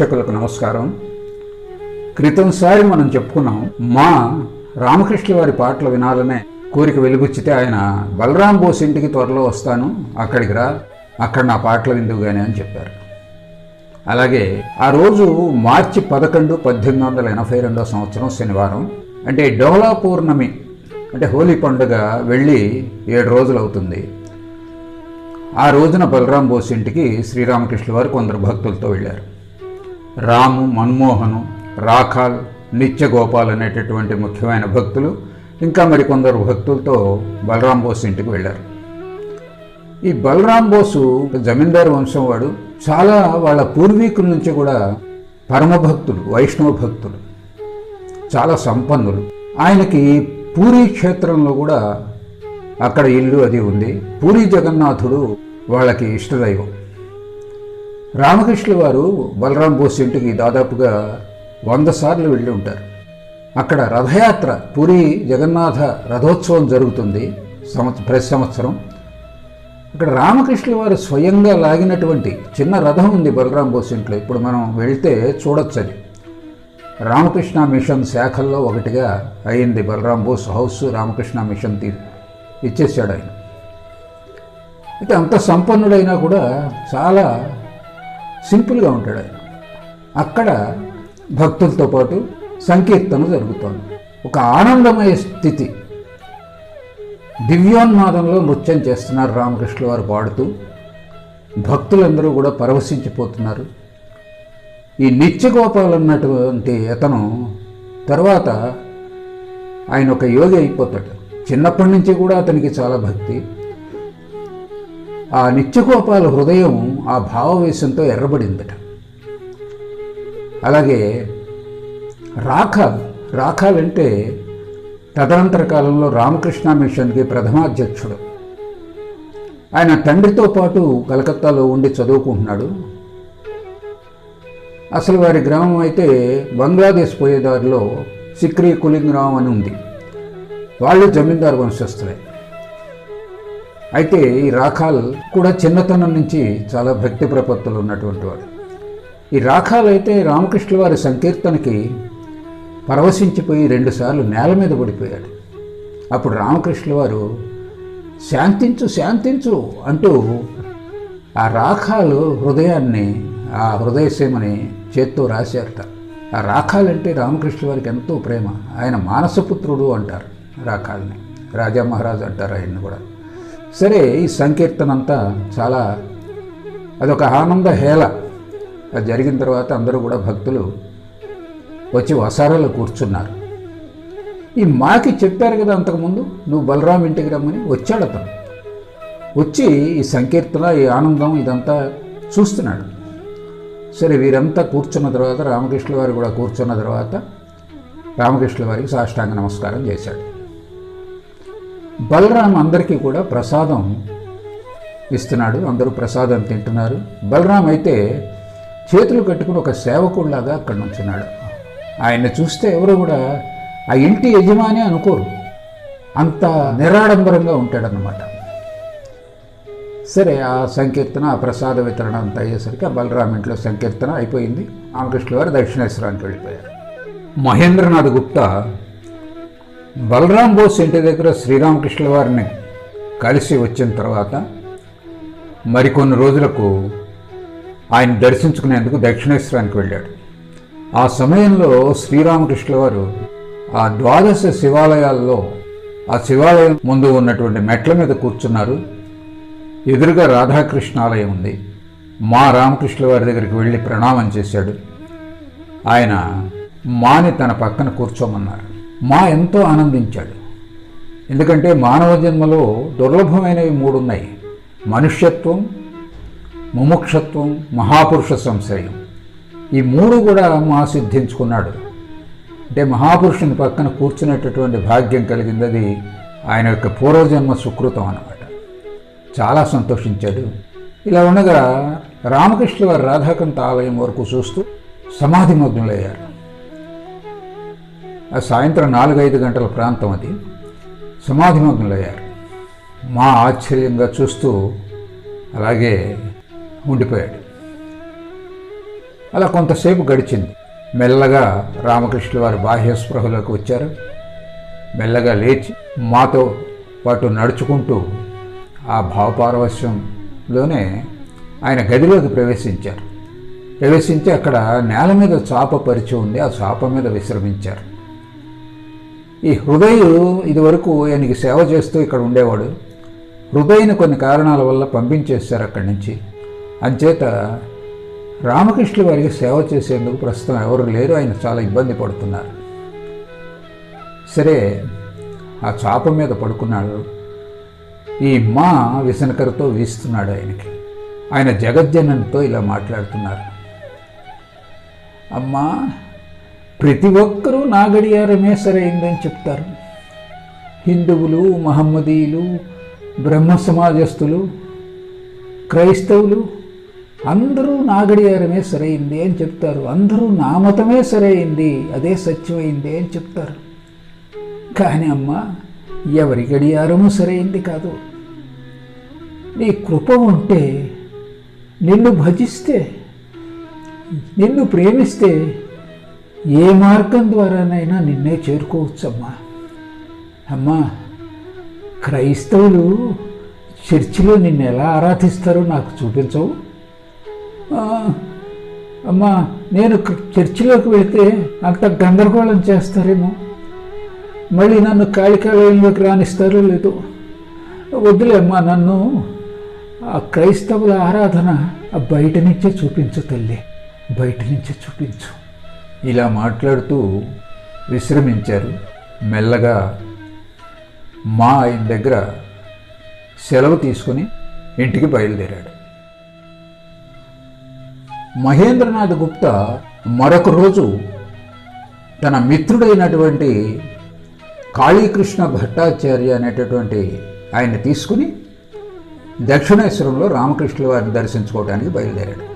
ప్రేక్షకులకు నమస్కారం. క్రితంసారి మనం చెప్పుకున్నాం మా రామకృష్ణ వారి పాటలు వినాలనే కోరిక వెలుగుచ్చితే ఆయన బలరాం బోస్ ఇంటికి త్వరలో వస్తాను అక్కడికి రా అక్కడ నా పాటలు విందువు కానీ అని చెప్పారు. అలాగే ఆ రోజు మార్చి పదకొండు పద్దెనిమిది వందల ఎనభై రెండో సంవత్సరం శనివారం అంటే డోలా పౌర్ణమి అంటే హోలీ పండుగ వెళ్ళి ఏడు రోజులు అవుతుంది. ఆ రోజున బలరాం బోస్ ఇంటికి శ్రీరామకృష్ణ వారు కొందరు భక్తులతో వెళ్ళారు. రాము మన్మోహను రాఖాల్ నిత్యగోపాల్ అనేటటువంటి ముఖ్యమైన భక్తులు ఇంకా మరికొందరు భక్తులతో బలరాం బోస్ ఇంటికి వెళ్ళారు. ఈ బలరాం బోసు జమీందారు వంశం వాడు చాలా వాళ్ళ పూర్వీకుల నుంచి కూడా పరమభక్తులు వైష్ణవ భక్తులు చాలా సంపన్నులు. ఆయనకి పూరీ క్షేత్రంలో కూడా అక్కడ ఇల్లు అది ఉంది. పూరీ జగన్నాథుడు వాళ్ళకి ఇష్టదైవం. రామకృష్ణుల వారు బలరాం బోస్ ఇంటికి దాదాపుగా వంద సార్లు వెళ్ళి ఉంటారు. అక్కడ రథయాత్ర పూరి జగన్నాథ రథోత్సవం జరుగుతుంది సంవత్సరం ప్రతి సంవత్సరం. అక్కడ రామకృష్ణుల వారు స్వయంగా లాగినటువంటి చిన్న రథం ఉంది బలరాం బోస్ ఇంట్లో. ఇప్పుడు మనం వెళ్తే చూడొచ్చది. రామకృష్ణ మిషన్ శాఖల్లో ఒకటిగా అయింది బలరాం బోస్ హౌస్ రామకృష్ణ మిషన్ తీ ఇచ్చేసాడు ఆయన. అయితే అంత సంపన్నుడైనా కూడా చాలా సింపుల్గా ఉంటాడు ఆయన. అక్కడ భక్తులతో పాటు సంకీర్తన జరుగుతోంది. ఒక ఆనందమయ స్థితి. దివ్యోన్మాదంలో నృత్యం చేస్తున్నారు రామకృష్ణ వారు పాడుతూ. భక్తులందరూ కూడా పరవశించిపోతున్నారు. ఈ నిత్యగోపాల్ అన్నటువంటి అతను తర్వాత ఆయన ఒక యోగి అయిపోతాడు. చిన్నప్పటి నుంచి కూడా అతనికి చాలా భక్తి. ఆ నిత్యగోపాల హృదయం ఆ భావవేశంతో ఎర్రబడిందట. అలాగే రాఖ రాఖాల్ తదనంతర కాలంలో రామకృష్ణ మిషన్కి ప్రథమాధ్యక్షుడు. ఆయన తండ్రితో పాటు కలకత్తాలో ఉండి చదువుకుంటున్నాడు. అసలు వారి గ్రామం అయితే బంగ్లాదేశ్ పోయేదారిలో సిక్రీ కులింగ్ రామ్ అని ఉంది. వాళ్ళు జమీందారు వంశస్థులే. అయితే ఈ రాఖాల్ కూడా చిన్నతనం నుంచి చాలా భక్తి ప్రపత్తులు ఉన్నటువంటి వాడు. ఈ రాఖాల్ అయితే రామకృష్ణ వారి సంకీర్తనకి పరవశించిపోయి రెండుసార్లు నేల మీద పడిపోయాడు. అప్పుడు రామకృష్ణ వారు శాంతించు శాంతించు అంటూ ఆ రాఖాలు హృదయాన్ని ఆ హృదయసీమని చేత్తో రాశారట. ఆ రాఖాలంటే రామకృష్ణ వారికి ఎంతో ప్రేమ. ఆయన మానసపుత్రుడు అంటారు రాఖాల్ని. రాజా మహారాజు అంటారు ఆయన్ని కూడా. సరే ఈ సంకీర్తన అంతా చాలా అదొక ఆనంద హేళ. అది జరిగిన తర్వాత అందరూ కూడా భక్తులు వచ్చి వసారాలు కూర్చున్నారు. ఈ మాకి చెప్పారు కదా అంతకుముందు నువ్వు బలరాం ఇంటికి రమ్మని వచ్చాడు అతను. వచ్చి ఈ సంకీర్తన ఈ ఆనందం ఇదంతా చూస్తున్నాడు. సరే వీరంతా కూర్చున్న తర్వాత రామకృష్ణ వారు కూడా కూర్చున్న తర్వాత రామకృష్ణ వారికి సాష్టాంగ నమస్కారం చేశాడు. బలరాం అందరికీ కూడా ప్రసాదం ఇస్తున్నాడు. అందరూ ప్రసాదం తింటున్నారు. బలరాం అయితే చేతులు కట్టుకుని ఒక సేవకుడిలాగా అక్కడ నుంచున్నాడు. ఆయన్ని చూస్తే ఎవరు కూడా ఆ ఇంటి యజమాని అనుకోరు. అంత నిరాడంబరంగా ఉంటాడనమాట సరే ఆ సంకీర్తన ఆ ప్రసాద వితరణ అంతా అయ్యేసరికి ఆ బలరాం ఇంట్లో సంకీర్తన అయిపోయింది. రామకృష్ణ గారు దక్షిణేశ్వరానికి వెళ్ళిపోయారు. మహేంద్రనాథ్ గుప్తా బలరాం బోస్ ఇంటి దగ్గర శ్రీరామకృష్ణ వారిని కలిసి వచ్చిన తర్వాత మరికొన్ని రోజులకు ఆయన దర్శించుకునేందుకు దక్షిణేశ్వరానికి వెళ్ళాడు. ఆ సమయంలో శ్రీరామకృష్ణ వారు ఆ ద్వాదశ శివాలయాల్లో ఆ శివాలయం ముందు ఉన్నటువంటి మెట్ల మీద కూర్చున్నారు. ఎదురుగా రాధాకృష్ణ ఆలయం ఉంది. మా రామకృష్ణ వారి దగ్గరికి వెళ్ళి ప్రణామం చేశాడు. ఆయన మాని తన పక్కన కూర్చోమన్నారు. మా ఎంతో ఆనందించాడు. ఎందుకంటే మానవ జన్మలో దుర్లభమైనవి మూడు ఉన్నాయి మనుష్యత్వం ముముక్షత్వం మహాపురుష సంశయం. ఈ మూడు కూడా మా సిద్ధించుకున్నాడు. అంటే మహాపురుషుని పక్కన కూర్చునేటటువంటి భాగ్యం కలిగింది అది ఆయన యొక్క పూర్వజన్మ సుకృతం అన్నమాట. చాలా సంతోషించాడు. ఇలా ఉండగా రామకృష్ణ వారి రాధాకాంత ఆలయం వరకు చూస్తూ సమాధిమగ్నులయ్యారు ఆ సాయంత్రం నాలుగైదు గంటల ప్రాంతం అది. సమాధిమగ్నులయ్యారు. మా ఆశ్చర్యంగా చూస్తూ అలాగే ఉండిపోయాడు. అలా కొంతసేపు గడిచింది. మెల్లగా రామకృష్ణుల వారు బాహ్య స్పృహలోకి వచ్చారు. మెల్లగా లేచి మాతో పాటు నడుచుకుంటూ ఆ భావపారవశ్యంలోనే ఆయన గదిలోకి ప్రవేశించారు. ప్రవేశించి అక్కడ నేల మీద చాప పరిచి ఉంది. ఆ చాప మీద విశ్రమించారు. ఈ హృదయుడు ఇదివరకు ఆయనకి సేవ చేస్తూ ఇక్కడ ఉండేవాడు. హృదయని కొన్ని కారణాల వల్ల పంపించేశారు అక్కడి నుంచి. అంచేత రామకృష్ణ వారికి సేవ చేసేందుకు ప్రస్తుతం ఎవరు లేరు ఆయన చాలా ఇబ్బంది పడుతున్నారు. సరే ఆ చాప మీద పడుకున్నాడు. ఈ మా విసనకరతో వీస్తున్నాడు ఆయనకి. ఆయన జగజ్జనంతో ఇలా మాట్లాడుతున్నారు. అమ్మా ప్రతి ఒక్కరూ నా గడియారమే సరైందని చెప్తారు. హిందువులు మహమ్మదీయులు బ్రహ్మ సమాజస్తులు క్రైస్తవులు అందరూ నా గడియారమే సరైంది అని చెప్తారు. అందరూ నా మతమే సరైంది అదే సత్యమైంది అని చెప్తారు. కానీ అమ్మ ఎవరి గడియారము సరైంది కాదు. నీ కృప ఉంటే నిన్ను భజిస్తే నిన్ను ప్రేమిస్తే ఏ మార్గం ద్వారానైనా నిన్నే చేరుకోవచ్చమ్మా. అమ్మా క్రైస్తవులు చర్చిలో నిన్ను ఎలా ఆరాధిస్తారో నాకు చూపించవు. అమ్మా నేను చర్చిలోకి వెళితే అంత గందరగోళం చేస్తారేమో. మళ్ళీ నన్ను కాళికాలయంలోకి రాణిస్తారో లేదో. వద్దులే అమ్మా నన్ను ఆ క్రైస్తవుల ఆరాధన బయట నుంచే చూపించు తల్లి బయట నుంచే చూపించు. ఇలా మాట్లాడుతూ విశ్రమించారు. మెల్లగా మా ఆయన దగ్గర సెలవు తీసుకుని ఇంటికి బయలుదేరాడు. మహేంద్రనాథ్ గుప్తా మరొక రోజు తన మిత్రుడైనటువంటి కాళీకృష్ణ భట్టాచార్య అనేటటువంటి ఆయన్ని తీసుకుని దక్షిణేశ్వరంలో రామకృష్ణుల వారిని దర్శించుకోవడానికి బయలుదేరాడు.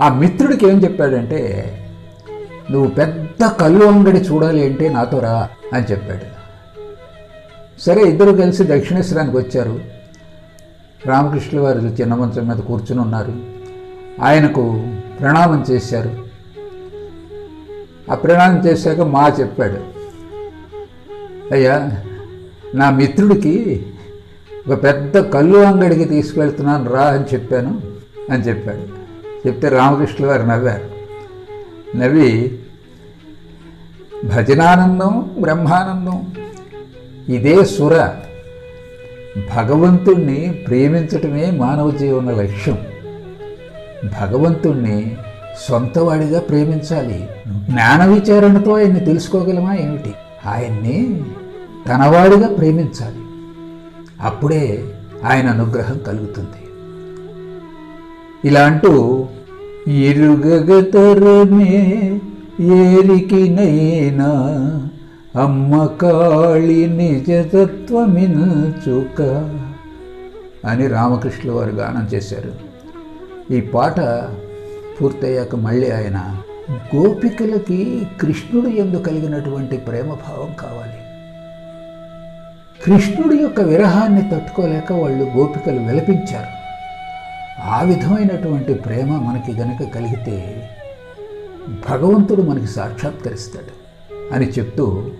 ఆ మిత్రుడికి ఏం చెప్పాడంటే నువ్వు పెద్ద కళ్ళు అంగడి చూడాలి అంటే నాతో రా అని చెప్పాడు. సరే ఇద్దరు కలిసి దక్షిణేశ్వరానికి వచ్చారు. రామకృష్ణుల వారు చిన్న మంచం మీద కూర్చుని ఉన్నారు. ఆయనకు ప్రణామం చేశారు. ఆ ప్రణామం చేశాక మా చెప్పాడు అయ్యా నా మిత్రుడికి ఒక పెద్ద కళ్ళు అంగడికి తీసుకెళ్తున్నాను రా అని చెప్పాను అని చెప్పాడు. చెప్తే రామకృష్ణుల వారు నవ్వారు. నవ్వి భజనానందం బ్రహ్మానందం ఇదే సుర. భగవంతుణ్ణి ప్రేమించటమే మానవ జీవన లక్ష్యం. భగవంతుణ్ణి సొంతవాడిగా ప్రేమించాలి. జ్ఞాన విచారణతో ఆయన్ని తెలుసుకోగలమా ఏమిటి? ఆయన్ని తనవాడిగా ప్రేమించాలి. అప్పుడే ఆయన అనుగ్రహం కలుగుతుంది. ఇలా అంటూ ఎరుగగతరమే ఏరికినైనా అమ్మ కాళి నిజతత్వమిల్చుక అని రామకృష్ణుల వారు గానం చేశారు. ఈ పాట పూర్తయ్యాక మళ్ళీ ఆయన గోపికలకి కృష్ణుడు ఎందు కలిగినటువంటి ప్రేమభావం కావాలి. కృష్ణుడి యొక్క విరహాన్ని తట్టుకోలేక వాళ్ళు గోపికలు విలపించారు. ఆ విధమైనటువంటి ప్రేమ మనకి గనక కలిగితే భగవంతుడు మనకి సాక్షాత్కరిస్తాడు అని చెప్తూ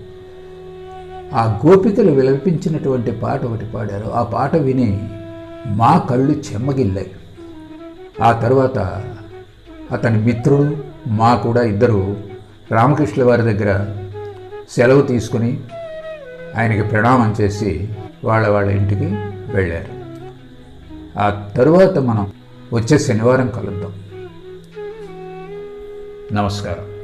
ఆ గోపికలు విలపించినటువంటి పాట ఒకటి పాడారు. ఆ పాట విని మా కళ్ళు చెమ్మగిల్లాయి. ఆ తర్వాత అతని మిత్రుడు మా కూడా ఇద్దరు రామకృష్ణ వారి దగ్గర సెలవు తీసుకుని ఆయనకి ప్రణామం చేసి వాళ్ళ వాళ్ళ ఇంటికి వెళ్ళారు. ఆ తరువాత మనం వచ్చే శనివారం కలుద్దాం. నమస్కారం.